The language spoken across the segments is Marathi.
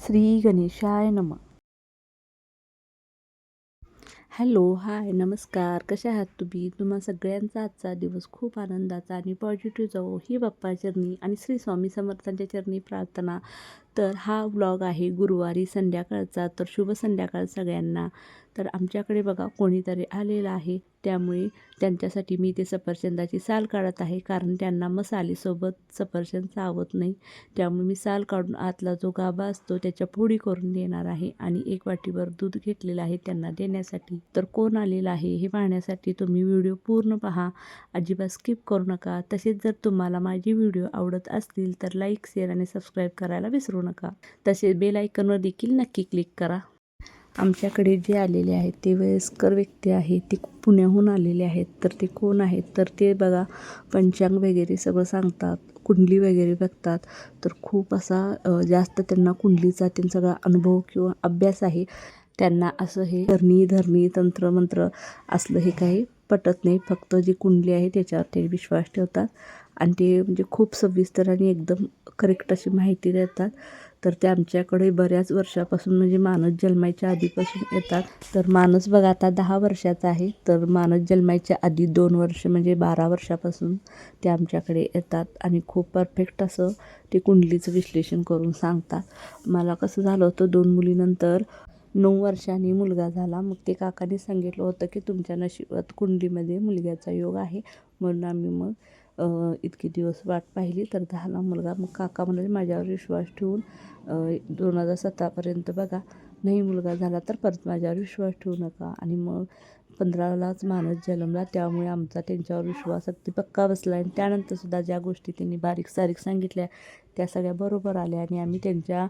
श्री गणेशाय नम. हॅलो हाय नमस्कार. कशा आहात तुम्ही? तुम्हा सगळ्यांचा आजचा दिवस खूप आनंदाचा आणि पॉझिटिव्ह जाओ ही बाप्पा चरणी आणि श्री स्वामी समर्थांच्या चरणी प्रार्थना तर हा व्लॉग आहे गुरुवारी संध्याकाळचा. तर शुभ संध्याकाळ सगळ्यांना. तर आमच्याकडे बघा कोणीतरी आलेलं आहे. त्यामुळे त्यांच्यासाठी मी ते सफरचंदाची साल काढत आहे. कारण त्यांना मसालेसोबत सफरचंद चावत नाही. त्यामुळे मी साल काढून आतला जो गाभा असतो त्याच्या फोडी करून देणार आहे. आणि एक वाटीभर दूध घेतलेलं आहे त्यांना देण्यासाठी. तर कोण आलेलं आहे हे पाहण्यासाठी तुम्ही व्हिडिओ पूर्ण पहा. अजिबात स्किप करू नका. तसेच जर तुम्हाला माझी व्हिडिओ आवडत असतील तर लाईक शेअर आणि सबस्क्राईब करायला विसरू नका. तसेच बेल आयकनवर देखील नक्की क्लिक करा. आमच्याकडे जे आलेले आहेत ते वयस्कर व्यक्ती आहेत ते पुण्याहून आलेले आहेत तर ते कोण आहेत? तर ते बघा पंचांग वगैरे सगळं सांगतात कुंडली वगैरे बघतात. तर खूप असा जास्त त्यांना कुंडलीचा त्यांचा सगळा अनुभव किंवा अभ्यास आहे. त्यांना असं हे करणी धरणी तंत्रमंत्र असलं हे काही पटत नाही. फक्त जी कुंडली आहे त्याच्यावर ते विश्वास ठेवतात. आणि ते म्हणजे खूप सविस्तर आणि एकदम करेक्ट अशी माहिती देतात. तर ते आमच्याकडे बऱ्याच वर्षापासून म्हणजे मानस जन्मायच्या आधीपासून येतात. तर मानस बघा आता दहा वर्षाचा आहे. तर मानस जन्मायच्या आधी दोन वर्ष म्हणजे बारा वर्षापासून ते आमच्याकडे येतात आणि खूप परफेक्ट असं ते कुंडलीचं विश्लेषण करून सांगतात. मला कसं झालं होतं दोन मुलीनंतर नऊ वर्षांनी मुलगा झाला. मग ते काकाने सांगितलं होतं की तुमच्या नशिबात कुंडलीमध्ये मुलग्याचा योग आहे. म्हणून आम्ही मग इतके दिवस वाट पाहिली तर दहाला मुलगा मग काका म्हणाले माझ्यावर विश्वास ठेवून दोन हजार सतरापर्यंत बघा नाही मुलगा झाला तर परत माझ्यावर विश्वास ठेवू नका. आणि मग पंधरालाच माणूस जन्मला त्यामुळे आमचा त्यांच्यावर विश्वास अगदी पक्का बसला. आणि त्यानंतरसुद्धा ज्या गोष्टी त्यांनी बारीक सारीक सांगितल्या त्या सगळ्या बरोबर आल्या. आणि आम्ही त्यांच्या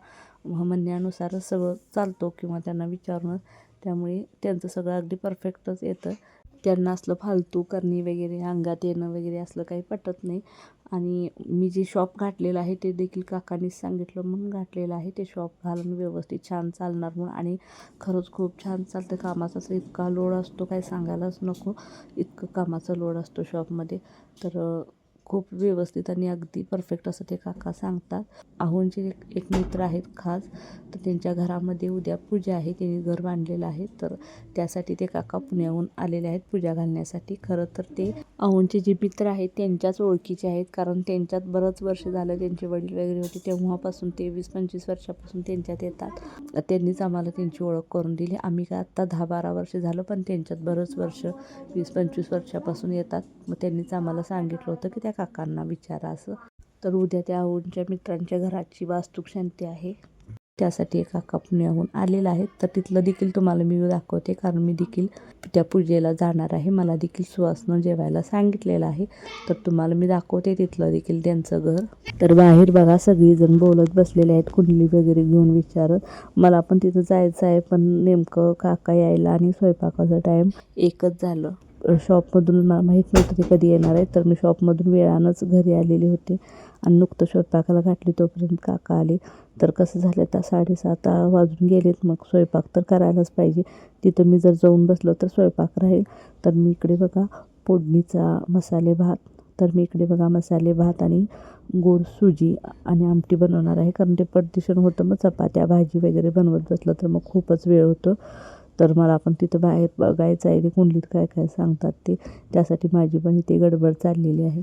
म्हणण्यानुसारच सगळं चालतो किंवा त्यांना विचारूनच त्यामुळे त्यांचं सगळं अगदी परफेक्टच येतं. त्यांना असलं फालतू करणे वगैरे अंगात येणं वगैरे असलं काही पटत नाही. आणि मी जे शॉप घातलेलं आहे ते देखील काकांनीच सांगितलं म्हणून घातलेलं आहे. ते शॉप घालून व्यवस्थित छान चालणार म्हणून. आणि खरंच खूप छान चालतं कामाचा. असं इतका लोड असतो काय सांगायलाच नको. इतकं कामाचा लोड असतो शॉपमध्ये तर खूप व्यवस्थित आणि अगदी परफेक्ट असं ते काका सांगतात. आहोंचे एक एक मित्र आहेत खास तर त्यांच्या घरामध्ये उद्या पूजा आहे त्यांनी घर बांधलेलं आहे तर त्यासाठी ते काका पुण्याहून आलेले आहेत पूजा घालण्यासाठी. खरं तर ते अहोंचे जे मित्र आहेत त्यांच्याच ओळखीचे आहेत कारण त्यांच्यात बरंच वर्ष झालं त्यांचे वडील वगैरे होते तेव्हापासून ते वीस पंचवीस वर्षापासून त्यांच्यात येतात. त्यांनीच आम्हाला त्यांची ओळख करून दिली. आम्ही का आत्ता दहा बारा वर्ष झालं पण त्यांच्यात बरंच वर्ष वीस पंचवीस वर्षापासून येतात. मग त्यांनीच आम्हाला सांगितलं होतं की त्या काकांना विचारा असं. तर उद्या त्या आऊंच्या मित्रांच्या घराची वास्तुक शांती आहे. त्यासाठी एक काका पुण्याहून आलेला आहे. तर तिथलं देखील तुम्हाला मी दाखवते कारण मी देखील त्या पूजेला जाणार आहे. मला देखील सुवासनं जेवायला सांगितलेलं आहे. तर तुम्हाला मी दाखवते तिथलं देखील त्यांचं घर. तर बाहेर बघा सगळीजण बोलत बसलेले आहेत. कुंडली वगैरे घेऊन विचारत. मला पण तिथं जायचं आहे पण नेमकं काका यायला आणि स्वयंपाकाचा टाईम एकच झालं. शॉपमधून मला माहीत नव्हतं ते कधी येणार आहे तर मी शॉपमधून वेळानंच घरी आलेली होती. आणि नुकतं स्वयंपाकाला घातली तोपर्यंत काका आले. तर कसं झालं तर साडेसात वाजून गेलेत. मग स्वयंपाक तर करायलाच पाहिजे. तिथं मी जर जाऊन बसलो तर स्वयंपाक राहील. तर मी इकडे बघा फोडणीचा मसाले भात. तर मी इकडे बघा मसाले भात आणि गोड सुजी आणि आमटी बनवणार आहे. कारण ते प्रदूषण होतं. मग चपात्या भाजी वगैरे बनवत बसलं तर मग खूपच वेळ होतो. तर मला पण तिथं बाहेर बघायचं आहे. ते कुंडलीत काय काय सांगतात ते. त्यासाठी माझी पण इथे गडबड चाललेली आहे.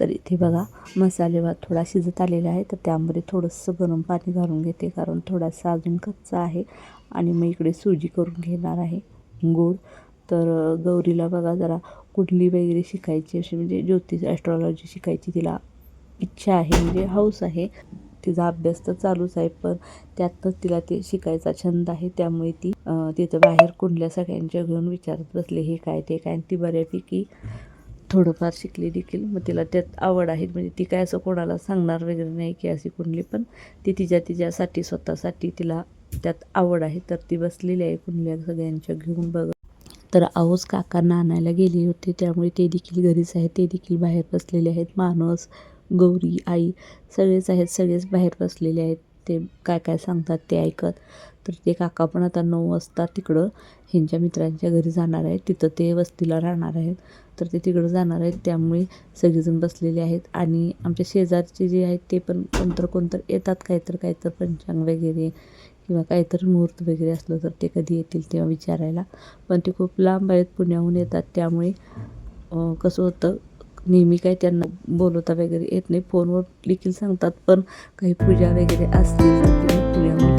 तर इथे बघा मसाले भात थोडा शिजत आलेला आहे. तर त्यामध्ये थोडंसं गरम पाणी घालून घेते. कारण थोडासा अजून कच्चा आहे. आणि मग इकडे सुजी करून घेणार आहे. गोड. तर गौरीला बघा जरा कुंडली वगैरे शिकायची अशी म्हणजे ज्योतिष ॲस्ट्रॉलॉजी शिकायची तिला इच्छा आहे. म्हणजे हौस आहे. तिचा अभ्यास तर चालूच आहे पण त्यातच तिला ते शिकायचा छंद आहे. त्यामुळे ती तिथं बाहेर कुंडल्या सगळ्यांच्या घेऊन विचारत बसले हे काय ते काय? आणि ती बऱ्यापैकी थोडंफार शिकली देखील. मग तिला त्यात आवड आहे म्हणजे ती काय असं कोणाला सांगणार वगैरे नाही की अशी कुंडली पण ती तिच्या तिच्यासाठी स्वतःसाठी तिला त्यात आवड आहे. तर ती बसलेली आहे कुंडल्या सगळ्यांच्या घेऊन बघ तर आऊस काकांना आणायला गेली होती त्यामुळे ते देखील घरीच आहेत. ते देखील बाहेर बसलेले आहेत. माणूस गौरी आई सगळेच आहेत सगळेच बाहेर बसलेले आहेत. ते काय काय सांगतात ते ऐकत. तर ते काका पण आता नऊ वाजता तिकडं ह्यांच्या मित्रांच्या घरी जाणार आहेत. तिथं ते वस्तीला राहणार आहेत. तर ते तिकडं जाणार आहेत. त्यामुळे सगळेजण बसलेले आहेत. आणि आमच्या शेजारचे जे आहेत ते पण कोणतर कोणतर येतात. काहीतर काहीतर पंचांग वगैरे किंवा काहीतरी मुहूर्त वगैरे असलं तर ते कधी येतील तेव्हा विचारायला. पण ते खूप लांब आहेत. पुण्याहून येतात. त्यामुळे कसं होतं नेहमी काही त्यांना बोलवता वगैरे येत नाही. फोनवर देखील सांगतात पण काही पूजा वगैरे असली तर पुण्याहून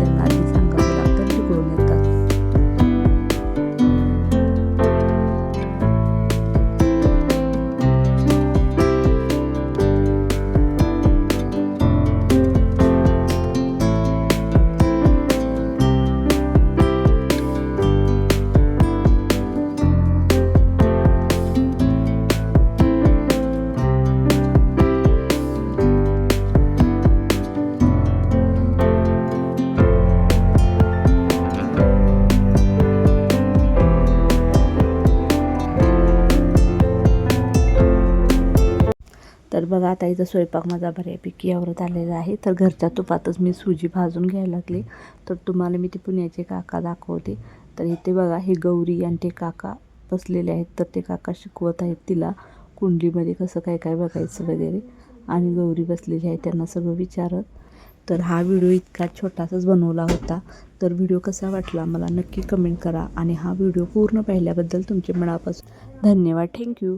बघा आता इथं स्वयंपाक माझा बऱ्यापैकी आवरत आलेला आहे. तर घरच्या तुपातच मी सुजी भाजून घ्यायला लागली. तर तुम्हाला मी ते पुण्याचे काका दाखवते. तर इथे बघा हे गौरी आणि ते काका बसलेले आहेत. तर ते काका शिकवत आहेत तिला कुंडलीमध्ये कसं काय काय बघायचं वगैरे. आणि गौरी बसलेली आहे त्यांना सगळं विचारत. तर हा व्हिडिओ इतका छोटासाच बनवला होता. तर व्हिडिओ कसा वाटला मला नक्की कमेंट करा. आणि हा व्हिडिओ पूर्ण पाहिल्याबद्दल तुमचे मनापासून धन्यवाद. थँक्यू.